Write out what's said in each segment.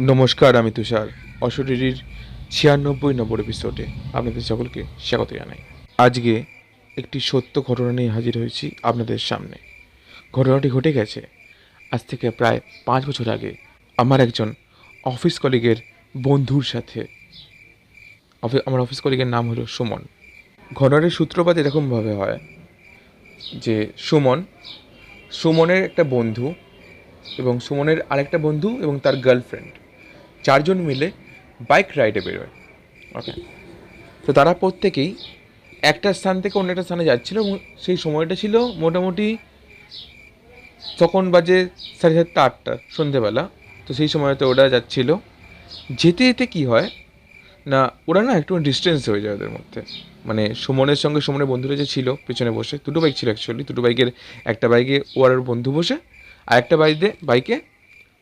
নমস্কার, আমি তুষার। অশরীরীর ছিয়ানব্বই নম্বর এপিসোডে আপনাদের সকলকে স্বাগত জানাই। আজকে একটি সত্য ঘটনা নিয়ে হাজির হয়েছি আপনাদের সামনে। ঘটনাটি ঘটে গেছে আজ থেকে প্রায় পাঁচ বছর আগে আমার একজন অফিস কলিগের বন্ধুর সাথে। আমার অফিস কলিগের নাম হলো সুমন। ঘটনাটির সূত্রপাত এরকমভাবে হয় যে সুমন, সুমনের একটা বন্ধু এবং সুমনের আরেকটা বন্ধু এবং তার গার্লফ্রেন্ড চারজন মিলে বাইক রাইডে বেরোয়। ওকে তো তারা প্রত্যেকেই একটা স্থান থেকে অন্য একটা স্থানে যাচ্ছিল সেই সময়টা ছিল মোটামুটি তখন বাজে সাড়ে সাতটা আটটা সন্ধেবেলা। তো সেই সময়তে ওরা যাচ্ছিল। যেতে যেতে কী হয় না ওরা না একটু ডিস্টেন্স হয়ে যায় ওদের মধ্যে। মানে সুমনের সঙ্গে সুমনের বন্ধুরা যে ছিল পেছনে বসে দুটো বাইক ছিল অ্যাকচুয়ালি দুটো বাইকের একটা বাইকে ও আর ওর বন্ধু বসে আর একটা বাইকে বাইকে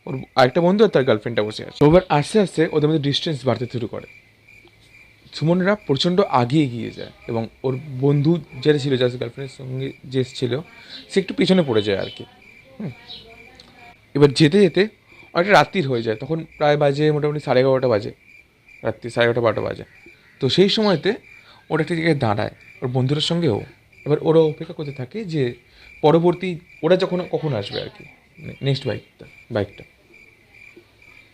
ওর আরেকটা বন্ধু আর তার গার্লফ্রেন্ডটা বসে আছে। এবার আস্তে আস্তে ওদের মধ্যে ডিস্টেন্স বাড়তে শুরু করে। সুমনরা প্রচণ্ড আগে এগিয়ে যায় এবং ওর বন্ধু যেটা ছিল, যার গার্লফ্রেন্ডের সঙ্গে যে ছিল সে একটু পিছনে পড়ে যায় আর কি। এবার যেতে যেতে অনেকটা রাত্রির হয়ে যায়। তখন প্রায় বাজে মোটামুটি সাড়ে এগারোটা বাজে। রাত্রি সাড়ে এগারোটা বারোটা বাজে। তো সেই সময়তে ওরা একটা জায়গায় দাঁড়ায় ওর বন্ধুদের সঙ্গেও। এবার ওরা অপেক্ষা করতে থাকে যে পরবর্তী, ওরা যখন কখন আসবে আর কি নেক্সট বাইকটা বাইকটা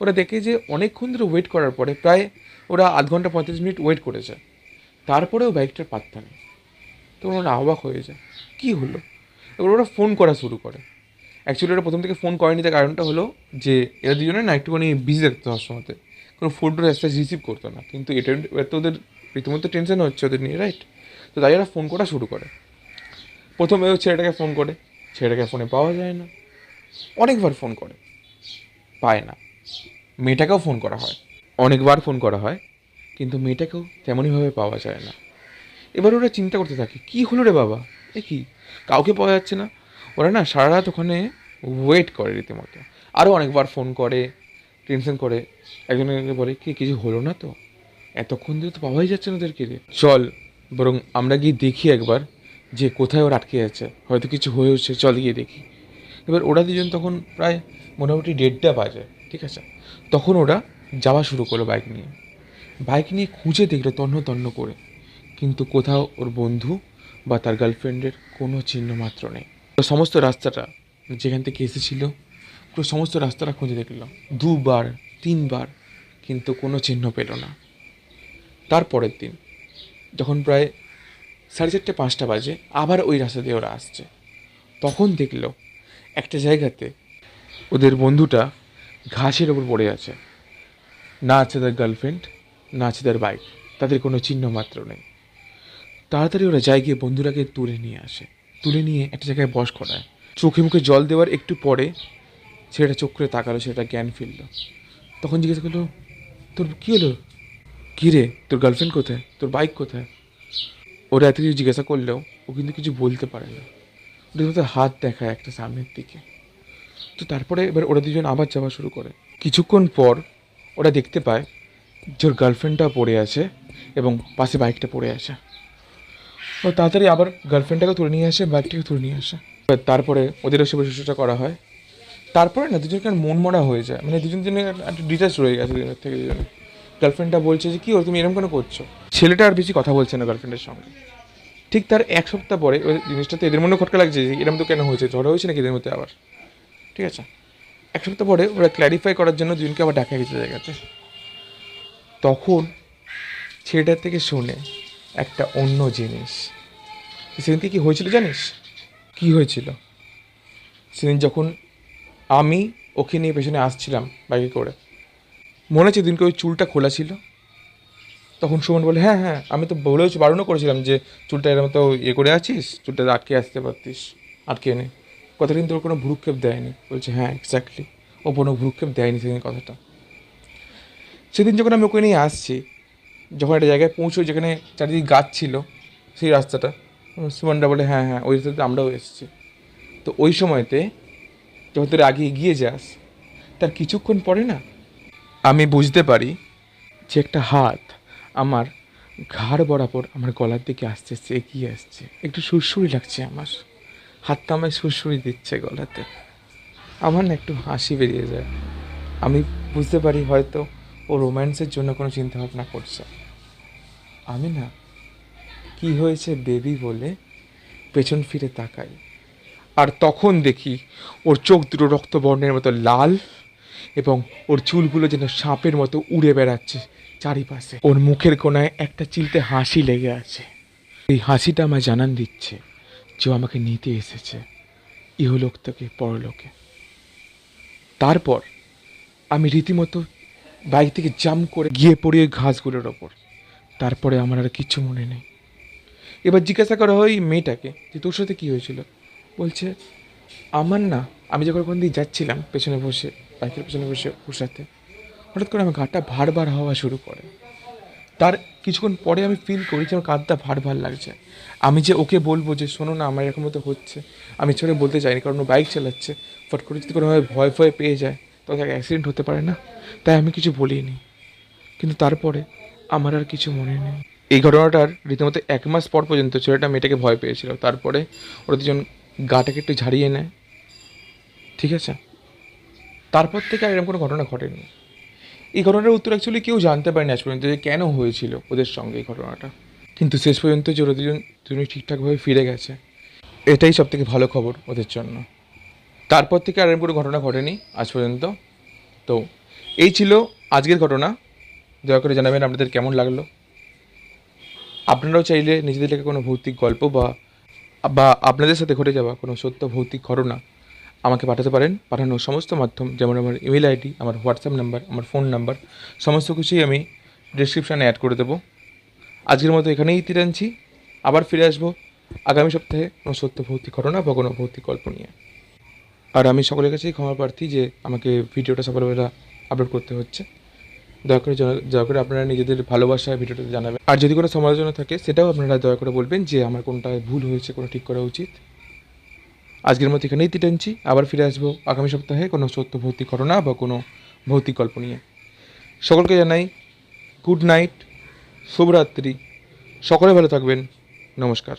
ওরা দেখে যে অনেকক্ষণ ধরে ওয়েট করার পরে প্রায় ওরা আধ ঘণ্টা পঁয়ত্রিশ মিনিট ওয়েট করেছে। তারপরেও বাইকটার পাত্তা নেই। তখন ওরা অবাক হয়ে যায়। কী হলো? এবার ওরা ফোন করা শুরু করে। অ্যাকচুয়ালি ওরা প্রথম থেকে ফোন করেনি, তার কারণটা হলো যে এরা দুজনে না একটুখানি বিজি থাকতো সবসময়তে কোনো ফোন টোন রিসিভ করতো না। কিন্তু এটা তো ওদের রীতিমতো টেনশন হচ্ছে ওদের নিয়ে রাইট তো তাই ওরা ফোন করা শুরু করে। প্রথমে ও ছেলেটাকে ফোন করে। ছেলেটাকে ফোনে পাওয়া যায় না। অনেকবার ফোন করে। পায় না। মেয়েটাকেও ফোন করা হয়। অনেকবার ফোন করা হয়, কিন্তু মেয়েটাকেও তেমনইভাবে পাওয়া যায় না। এবার ওরা চিন্তা করতে থাকে, কি হলো রে বাবা? এ কি? কাউকে পাওয়া যাচ্ছে না? ওরা না সারা রাত ওখানে ওয়েট করে রীতিমতো। আরও অনেকবার ফোন করে টেনশন করে। একজনকে বলে, কি, কিছু হলো না তো? এতক্ষণ ধরে তো পাওয়াই যাচ্ছে না ওদেরকে রে। চল, বরং আমরা গিয়ে দেখি একবার যে কোথায় ওরা আটকে আছে। হয়তো কিছু হয়েছে চল গিয়ে দেখি। এবার ওরা দুজন তখন প্রায় মোটামুটি দেড়টা বাজে। ঠিক আছে? তখন ওরা যাওয়া শুরু করল বাইক নিয়ে। বাইক নিয়ে খুঁজে দেখল তন্ন তন্ন করে। কিন্তু কোথাও ওর বন্ধু বা তার গার্লফ্রেন্ডের কোনো চিহ্ন মাত্র নেই। সমস্ত রাস্তাটা যেখান থেকে এসেছিল, পুরো সমস্ত রাস্তাটা খুঁজে দেখল। দুবার, তিনবার কিন্তু কোনো চিহ্ন পেল না। তারপরের দিন, যখন প্রায় সাড়ে চারটে, পাঁচটা বাজে, আবার ওই রাস্তা দিয়ে ওরা আসছে। তখন দেখল একটা জায়গাতে ওদের বন্ধুটা ঘাসের ওপর পড়ে আছে। না আছে তার গার্লফ্রেন্ড না আছে তার বাইক তাদের কোনো চিহ্ন মাত্র নেই। তাড়াতাড়ি ওরা যায় গিয়ে বন্ধুরাকে তুলে নিয়ে আসে। তুলে নিয়ে একটা জায়গায় বস করায়। চোখে মুখে জল দেওয়ার একটু পরে ছেলেটা চোখ করে তাকালো সেটা জ্ঞান ফিরল। তখন জিজ্ঞেস করল, তোর কী হলো? কী রে? তোর গার্লফ্রেন্ড কোথায়? তোর বাইক কোথায়? ওরা এত কিছু জিজ্ঞাসা করলেও ও কিন্তু কিছু বলতে পারে না। মধ্যে হাত দেখায় একটা সামনের দিকে। তো তারপরে এবার ওরা দুজন আবার যাওয়া শুরু করে। কিছুক্ষণ পর ওরা দেখতে পায় যে ওর গার্লফ্রেন্ডটা পড়ে আছে এবং পাশে বাইকটা পড়ে আছে। ও তাড়াতাড়ি আবার গার্লফ্রেন্ডটাকে তুলে নিয়ে আসে বাইকটাকে তুলে নিয়ে আসে। তারপরে ওদেরও সেবা শুশ্রূষা করা হয়। তারপরে না, দুজনকে মন মরা হয়ে যায়। মানে দুজন জনে একটা ডিটাচ রয়ে গেছে দুজনের থেকে দুজনে। গার্লফ্রেন্ডটা বলছে যে, কী ওর, তুমি এরকম কেন করছ? ছেলেটা আর বেশি কথা বলছে না গার্লফ্রেন্ডের সঙ্গে। ঠিক তার এক সপ্তাহ পরে ওই জিনিসটাতে এদের মনে খটকা লাগছে যে এরকম তো কেন হয়েছে? ঝড় হয়েছে নাকি এদের মধ্যে আবার? ঠিক আছে? এক সপ্তাহ পরে ওরা ক্ল্যারিফাই করার জন্য দুজনকে আবার ডাকা গেছে জায়গাতে তখন ছেলেটার থেকে শুনে একটা অন্য জিনিস। সেদিনকে কি হয়েছিল জানিস? কি হয়েছিল? সেদিন যখন আমি ওকে নিয়ে পেছনে আসছিলাম বাইকে করে, মনে আছে দিনকে ওই চুলটা খোলা ছিল। তখন সুমন বলে হ্যাঁ হ্যাঁ আমি তো বলেও বারণও করেছিলাম যে চুলটা এরকম তো ইয়ে করে আছিস, চুলটা আটকে আসতে পারতিস, আটকে এনে কথাটা কিন্তু ওর কোনো ভ্রুক্ষেপ দেয়নি। বলছে হ্যাঁ এক্স্যাক্টলি ও কোনো ভ্রুক্ষেপ দেয়নি সেদিন কথাটা। সেদিন যখন আমি ওকে নিয়ে আসছি, যখন একটা জায়গায় পৌঁছো যেখানে চারিদিকে গাছ ছিল, সেই রাস্তাটা সুমনটা বলে হ্যাঁ হ্যাঁ ওই রাস্তাতে আমরাও এসেছি। তো ওই সময়তে যখন তোর আগে এগিয়ে যাস, তার কিছুক্ষণ পরে না, আমি বুঝতে পারি যে একটা হাত আমার ঘাড় বরাবর আমার গলার দিকে আসতে আসতে এগিয়ে আসছে। একটু সুরসুরি লাগছে আমার। হাতটা আমায় সুরসুরি দিচ্ছে গলাতে। আমার না একটু হাসি বেরিয়ে যায়। আমি বুঝতে পারি হয়তো ও রোম্যান্সের জন্য কোনো চিন্তা ভাবনা করছে। আমি না, কি হয়েছে বেবি বলে পেছন ফিরে তাকাই। আর তখন দেখি ওর চোখ দুটো রক্তবর্ণের মতো লাল এবং ওর চুলগুলো যেন সাপের মতো উড়ে বেড়াচ্ছে চারিপাশে। ওর মুখের কোনায় একটা চিলতে হাসি লেগে আছে। এই হাসিটা আমায় জানান দিচ্ছে। যে আমাকে নিতে এসেছে, ইহলোক থেকে পরলোকে। তারপর আমি রীতিমতো বাইক থেকে জাম করে গিয়ে পড়ি ওই ঘাসগুলোর ওপর। তারপরে আমার আর কিছু মনে নেই। এবার জিজ্ঞাসা করা হয় মেয়েটাকে যে তোর সাথে কী হয়েছিল? বলছে, আমার না, আমি যখন ওখান দিয়ে যাচ্ছিলাম পেছনে বসে, বাইকের পেছনে বসে ওর সাথে হঠাৎ করে আমার গাটা ভার ভার হওয়া শুরু করে। তার কিছুক্ষণ পরে আমি ফিল করি যে আমার কাঁধটা ভার ভার লাগছে। আমি যে ওকে বলব যে, শোনো না, আমার এরকম মতো হচ্ছে। আমি ছোটো বলতে চাইনি কারণ ও বাইক চালাচ্ছে। ফট করে যদি কোনোভাবে ভয় ভয় পেয়ে যায়, তখন এক অ্যাক্সিডেন্ট হতে পারে না। তাই আমি কিছু বলিনি। কিন্তু তারপরে আমার আর কিছু মনে নেই। এই ঘটনাটার রীতিমতো এক মাস পর পর্যন্ত ছেলেটা মেয়েটাকে ভয় পেয়েছিল। তারপরে ওরা দুজন গাটাকে একটু ঝাড়িয়ে নেয়। ঠিক আছে? তারপর থেকে আর এরকম কোনো ঘটনা ঘটেনি। এই ঘটনার উত্তর অ্যাকচুয়ালি কেউ জানতে পারেনি আজ পর্যন্ত যে কেন হয়েছিল ওদের সঙ্গে এই ঘটনাটা। কিন্তু শেষ পর্যন্ত যে ওরা দুজন, দুজনই ঠিকঠাকভাবে ফিরে গেছে, এটাই সব থেকে ভালো খবর ওদের জন্য। তারপর থেকে আর কোনো ঘটনা ঘটেনি আজ পর্যন্ত। তো এই ছিল আজকের ঘটনা। দয়া করে জানাবেন আপনাদের কেমন লাগল। আপনারাও চাইলে নিজেদের লেখা কোনো ভৌতিক গল্প বা বা আপনাদের সাথে ঘটে যাওয়া কোনো সত্য ভৌতিক ঘটনা আমাকে পাঠাতে পারেন। পাঠানোর সমস্ত মাধ্যম, যেমন আমার ইমেল আইডি আমার হোয়াটসঅ্যাপ নাম্বার আমার ফোন নাম্বার সমস্ত কিছুই আমি ডিসক্রিপশানে অ্যাড করে দেবো। আজকের মতো এখানেই তীর আনছি আবার ফিরে আসব আগামী সপ্তাহে কোনো সত্য ভৌতিক ঘটনা বা কোনো ভৌতিক গল্প নিয়ে। আর আমি সকলের কাছেই ক্ষমা প্রার্থী যে আমাকে ভিডিওটা সকালবেলা আপলোড করতে হচ্ছে। দয়া করে দয়া করে আপনারা নিজেদের ভালোবাসায় ভিডিওটা জানাবেন। আর যদি কোনো সমালোচনা থাকে, সেটাও আপনারা দয়া করে বলবেন যে আমার কোনটা ভুল হয়েছে কোনো ঠিক করা উচিত। আজকের মতো এখানেই টিটেনছি আবার ফিরে আসব আগামী সপ্তাহে কোনো সত্য ভৌতিক ঘটনা বা কোনো ভৌতিক গল্প নিয়ে। সকলকে জানাই গুড নাইট শুভরাত্রি। সকলে ভালো থাকবেন। নমস্কার।